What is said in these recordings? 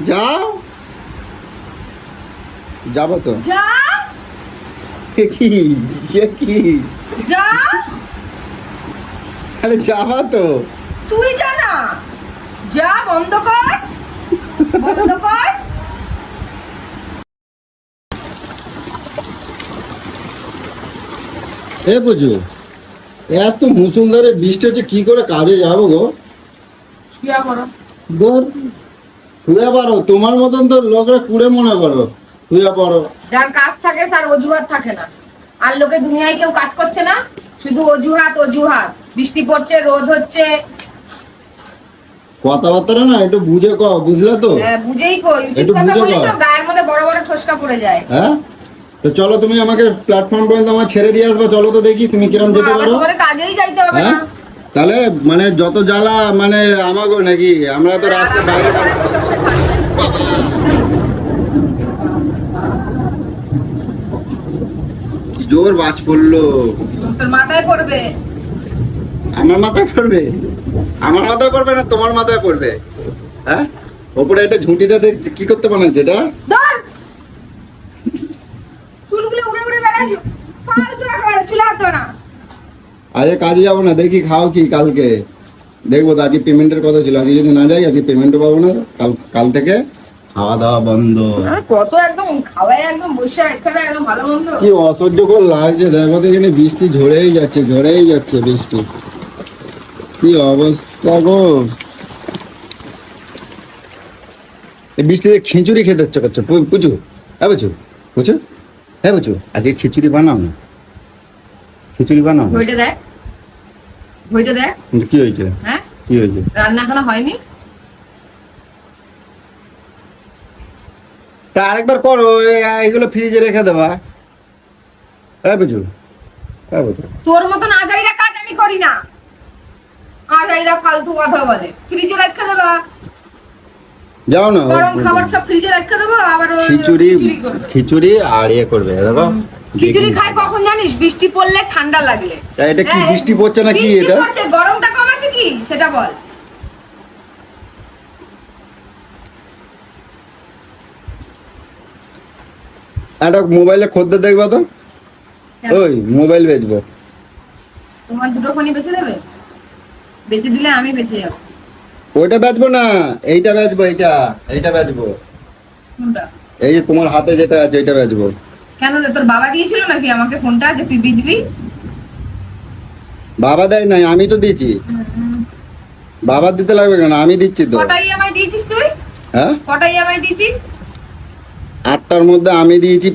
যাও। যাব তো। কি? কি? যা আরে যাবা তো। তুই জানা। যা বন্ধ কর। বন্ধ কর। এ বুঝু এত মুসুলধারে বৃষ্টি হচ্ছে কি করে কাজে যাব গো? শুয়া করো ধর শুয়ে পারো তোমার মতন তো লোকরা কুড়ে মনে করো। শুয়ে পড়ো যার কাজ থাকে তার অজুহাত থাকে না। আর লোকে দুনিয়ায় কেউ কাজ করছে না? শুধু অজুহাত অজুহাত। বৃষ্টি পড়ছে রোদ হচ্ছে। কথাবার্তা না একটু বুঝে কও বুঝলে তো? হ্যাঁ, বুঝেই কই উচিত কথা বুঝে বলি তো গায়ের মধ্যে বড় বড় ঠোসকা পড়ে যায়। হ্যাঁ? তো চলো তুমি আমাকে প্ল্যাটফর্ম পর্যন্ত আমার ছেড়ে দিয়ে আসবে চলো তো দেখি তুমি কিরম যেতে পারো। তোমার কাজেই যাইতে হবে হ্যাঁ? না তাহলে মানে যত জ্বালা মানে আমাকে নাকি? আমরা তো রাস্তার বাইরে। কি জোর বাজ পড়ল? তোর মাথায় পড়বে। আমার মাথায় পড়বে? আমার মাথায় পড়বে না তোমার মাথায় পড়বে? হ্যাঁ? ওপরে একটা ঝুঁটিটা কি করতে বানাচ্ছে এটা? ধর। চুলগুলো উড়ে উড়ে বেড়াচ্ছ ফালতু একেবারে চুলে না আজকে কাজে যাব না দেখি খাও কি কালকে। দেখব তো আজকে পেমেন্টের কথা ছিল। আজকে যদি না যাই আজকে পেমেন্টও পাবো না। কাল কাল থেকে খাওয়া দাওয়া বন্ধ কত একদম একদম বসে একখানে একদম ভালো মন্দ। কি অসহ্যকর লাগছে দেখো তো এখানে বৃষ্টি ঝরেই যাচ্ছে ঝরেই যাচ্ছে বৃষ্টি। কি অবস্থা গো। এই বৃষ্টিতে খিচুড়ি খেতে হচ্ছে করছে। পুচু হ্যাঁ বুঝু বুঝু হ্যাঁ বুঝু আজকে খিচুড়ি বানাও না। খিচুড়ি বানাও। বইটা দেখ। বইটা দেখ। কি হয়েছে? হ্যাঁ? কি হয়েছে? রান্না এখনও হয়নি? তা আরেকবার করো এগুলো ফ্রিজে রেখে দেবা হ্যাঁ বুঝু হ্যাঁ বুঝু তোর মতন আজাইরা কাজ আমি করি না। আজাইরা ফালতু কথা বলে। ফ্রিজে রেখে দেবা যাও না গরম খাবার সব ফ্রিজে রেখে দেবো আবার খিচুড়ি খিচুড়ি আর ইয়ে করবে দেখো। খিচুড়ি খাই কখন জানিস? বৃষ্টি পড়লে ঠান্ডা লাগলে। এটা কি হ্যাঁ, বৃষ্টি পড়ছে না কি বৃষ্টি এটা? পড়ছে গরমটা সেটা বল। একটা মোবাইলে খদ্দের দেখবা তো? ওই মোবাইল বেচবো। তোমার দুটো ফোনই বেঁচে দেবে বেঁচে দিলে আমি বেঁচে যাব ওইটা বেচবো না এইটা বেচবো এইটা এইটা বেচবো। কোনটা? এই যে তোমার হাতে যেটা আছে এইটা বেচবো। কেন রে তোর বাবা দিয়েছিল নাকি আমাকে ফোনটা যে তুই বিজবি বাবা দেয় নাই আমি তো দিয়েছি বাবা দিতে লাগবে কেন? আমি দিচ্ছি তো। কটা ইএমআই দিয়েছিস তুই? হ্যাঁ? কটা ইএমআই দিয়েছিস? আটটার মধ্যে আমি দিয়েছি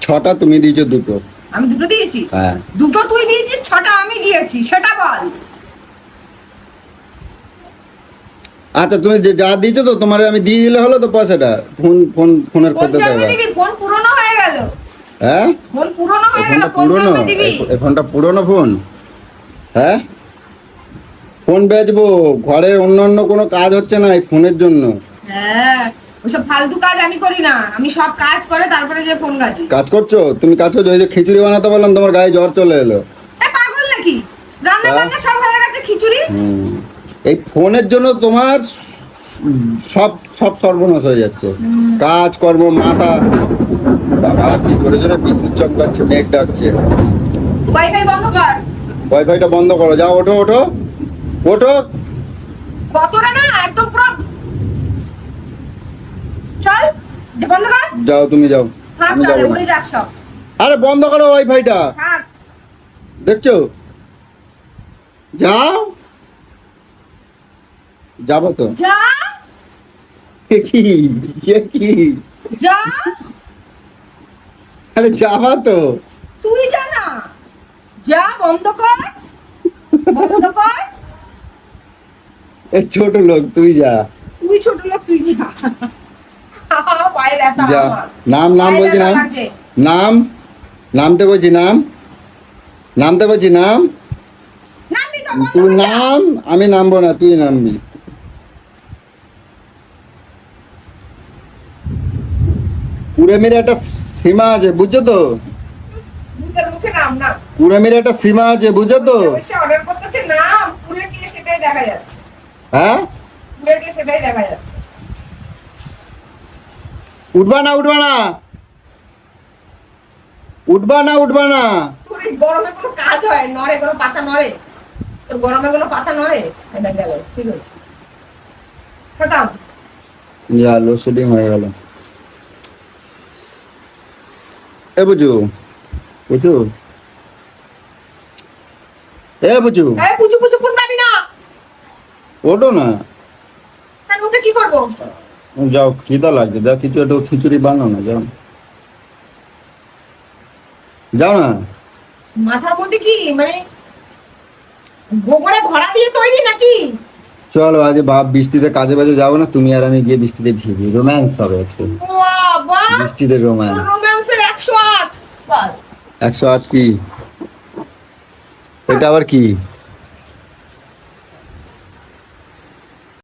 ছটা তুমি দিয়েছ দুটো। আমি দুটো দিয়েছি? হ্যাঁ। দুটো তুই দিয়েছিস ছটা আমি দিয়েছি সেটা বল। আচ্ছা তুমি যে যা দিয়েছ তো তোমার আমি দিয়ে দিলে হলো তো পয়সাটা? ফোন ফোন ফোনের জন্মে দেবা ফোন পুরনো হয়ে গেল। হ্যাঁ? ফোন পুরনো হয়ে গেল কোন পুরনো। দিবি। ফোনটা পুরনো ফোন। হ্যাঁ? ফোন বেচবো ঘরের অন্য অন্য কোনো কাজ হচ্ছে না এই ফোনের জন্য। হ্যাঁ ওসব ফালতু কাজ আমি করি না। আমি সব কাজ করে তারপরে যে ফোন কাটি কাজ করছ? তুমি কাজ করছ? ওই যে খিচুড়ি বানাতে বললাম তোমার গায়ে জ্বর চলে এলো। এ পাগল নাকি? রান্না হ্যাঁ? বান্না সব হয়ে গেছে খিচুড়ি? এই ফোনের জন্য তোমার সব সব সর্বনাশ হয়ে যাচ্ছে। কাজ কর্ম মাথা। বাবা কি করে জোরে বিদ্যুৎ চমকাচ্ছে মেঘ ডাকছে। ওয়াইফাই বন্ধ কর। ওয়াইফাইটা বন্ধ করো। যাও ওঠো ওঠো। ওঠো। কতটা না একদম পুরো চল যে বন্ধ কর। যাও তুমি যাও। আমি উড়ে না। যাক সব। আরে বন্ধ করো ওয়াইফাইটা। থাক। দেখছ? যাও। যাব তো। যা। এ কি? এ কি? যা। আরে যাবা তো। তুই যা না। যা বন্ধ কর। বন্ধ কর। ছোট লোক তুই যা। তুই ছোট লোক তুই যা। যা। নাম নাম বলছি নাম? নাম? নামতে বলছি নাম? নামতে বলছি নাম? তুই নাম? আমি নামবো না তুই নামবি। কুড়েমির একটা সীমা আছে বুঝছ তো? কুড়েমির একটা সীমা আছে বুঝছ তো? অর্ডার করতেছে নাম। পুরে গিয়ে সেটাই দেখা যাচ্ছে। হ্যাঁ? সেটাই দেখা যাচ্ছে। উঠবা না উঠবা না। উঠবা না উঠবা না। গরমে কোনো কাজ হয়? নড়ে কোনো পাতা নড়ে? তোর গরমে কোনো পাতা নড়ে? গেল ঠিক হয়েছে? খতম। যা লোডশেডিং হয়ে গেল। এ বুঝু বুঝু? এ বুঝু? এই পুচু পুচু। দাবি না। ওটা কি করব? যাও খিদা লাগছে কিছু একটু খিচুড়ি বানাও না যাও। যাও না। মাথার মধ্যে কি মানে গোবরে ভরা দিয়ে তৈরি নাকি? চলো আজ বাপ বৃষ্টিতে কাজে বাজে যাব না তুমি আর আমি গিয়ে বৃষ্টিতে ভিজি। রোম্যান্স হবে আজকে। বৃষ্টিতে রোম্যান্স রোম্যান্সের একশো আট। একশো আট কি? এটা আবার কি?